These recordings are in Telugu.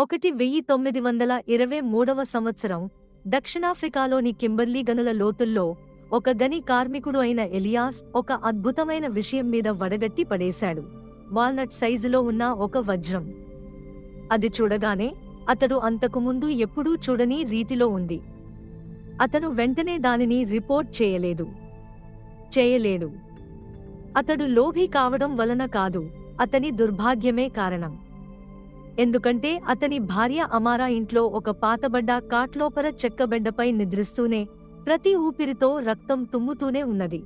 ఒకటి వెయ్యి తొమ్మిది వందల ఇరవై మూడవ సంవత్సరం దక్షిణాఫ్రికాలోని కింబర్లీ గనుల లోతుల్లో ఒక గని కార్మికుడు అయిన ఎలియాస్ ఒక అద్భుతమైన విషయం మీద వడగట్టి పడేశాడు. వాల్నట్ సైజులో ఉన్న ఒక వజ్రం. అది చూడగానే అతడు అంతకుముందు ఎప్పుడూ చూడని రీతిలో ఉంది. అతను వెంటనే దానిని రిపోర్ట్ చేయలేదు. చేయలేడు. అతడు లోభి కావడం వలన కాదు అతని దుర్భాగ్యమే కారణం. ఎందుకంటే అతని భార్య అమారా ఇంట్లో ఒక పాతబడ్డ కాట్లోపర చెక్కబెడ్డపై నిద్రిస్తూనే ప్రతి ఊపిరితో రక్తం తుమ్ముతూనే ఉన్నది.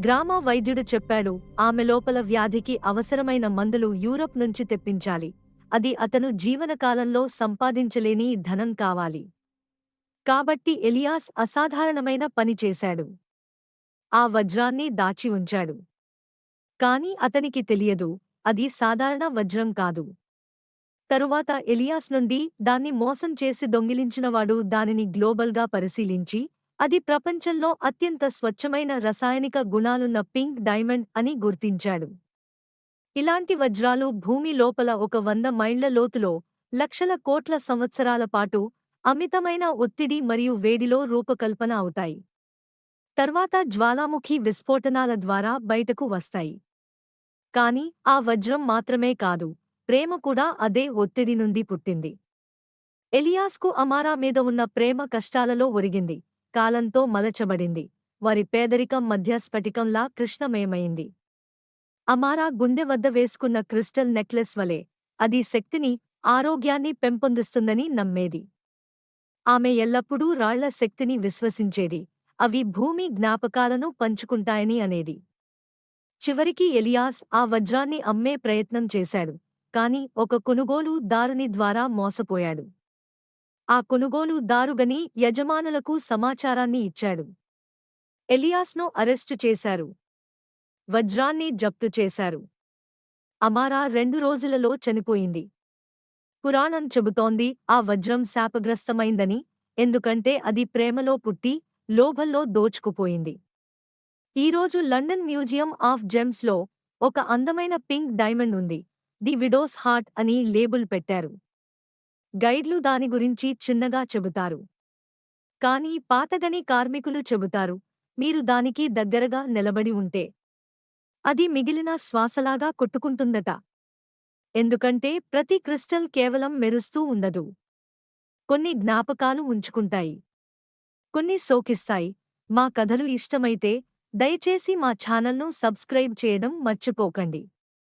గ్రామ వైద్యుడు చెప్పాడు ఆమె లోపల వ్యాధికి అవసరమైన మందులు యూరప్ నుంచి తెప్పించాలి. అది అతను జీవనకాలంలో సంపాదించలేని ధనం కావాలి. కాబట్టి ఎలియాస్ అసాధారణమైన పని చేశాడు. ఆ వజ్రాన్ని దాచి ఉంచాడు. కాని అతనికి తెలియదు అది సాధారణ వజ్రం కాదు. తరువాత ఎలియాస్ నుండి దాన్ని మోసం చేసి దొంగిలించినవాడు దానిని గ్లోబల్గా పరిశీలించి అది ప్రపంచంలో అత్యంత స్వచ్ఛమైన రసాయనిక గుణాలున్న పింక్ డైమండ్ అని గుర్తించాడు. ఇలాంటి వజ్రాలు భూమి లోపల ఒక వంద మైళ్ళ లోతులో లక్షల కోట్ల సంవత్సరాల పాటు అమితమైన ఒత్తిడి మరియు వేడిలో రూపకల్పన అవుతాయి. తర్వాత జ్వాలాముఖి విస్ఫోటనాల ద్వారా బయటకు వస్తాయి. కాని ఆ వజ్రం మాత్రమే కాదు. ప్రేమ కూడా అదే ఒత్తిడి నుండి పుట్టింది. ఎలియాస్కు అమారా మీద ఉన్న ప్రేమ కష్టాలలో ఒరిగింది. కాలంతో మలచబడింది. వారి పేదరికం మధ్య స్ఫటికంలా కృష్ణమయమైంది. అమారా గుండె వద్ద వేసుకున్న క్రిస్టల్ నెక్లెస్ వలె అది శక్తిని ఆరోగ్యాన్ని పెంపొందిస్తుందని నమ్మేది. ఆమె ఎల్లప్పుడూ రాళ్ళ శక్తిని విశ్వసించేది. అవి భూమి జ్ఞాపకాలను పంచుకుంటాయని అనేది. చివరికి ఎలియాస్ ఆ వజ్రాన్ని అమ్మే ప్రయత్నం చేశాడు. కాని ఒక కొనుగోలు దారుని ద్వారా మోసపోయాడు. ఆ కొనుగోలు దారుగని యజమానులకు సమాచారాన్ని ఇచ్చాడు. ఎలియాస్ను అరెస్టు చేశారు. వజ్రాన్ని జప్తు చేశారు. అమారా రెండు రోజులలో చనిపోయింది. పురాణం చెబుతోంది ఆ వజ్రం శాపగ్రస్తమైందని ఎందుకంటే అది ప్రేమలో పుట్టి లోభల్లో దోచుకుపోయింది. ఈరోజు లండన్ మ్యూజియం ఆఫ్ జెమ్స్లో ఒక అందమైన పింక్ డైమండ్ ఉంది. ది విడోస్ హార్ట్ అని లేబుల్ పెట్టారు. గైడ్లు దాని గురించి చిన్నగా చెబుతారు. కానీ పాతగని కార్మికులు చెబుతారు మీరు దానికి దగ్గరగా నిలబడి ఉంటే. అది మిగిలిన శ్వాసలాగా కొట్టుకుంటుందట. ఎందుకంటే ప్రతి క్రిస్టల్ కేవలం మెరుస్తూ ఉండదు. కొన్ని జ్ఞాపకాలు ఉంచుకుంటాయి. కొన్ని సోకిస్తాయి మా కథలు ఇష్టమైతే దయచేసి మా ఛానల్ను సబ్స్క్రైబ్ చేయడం మర్చిపోకండి.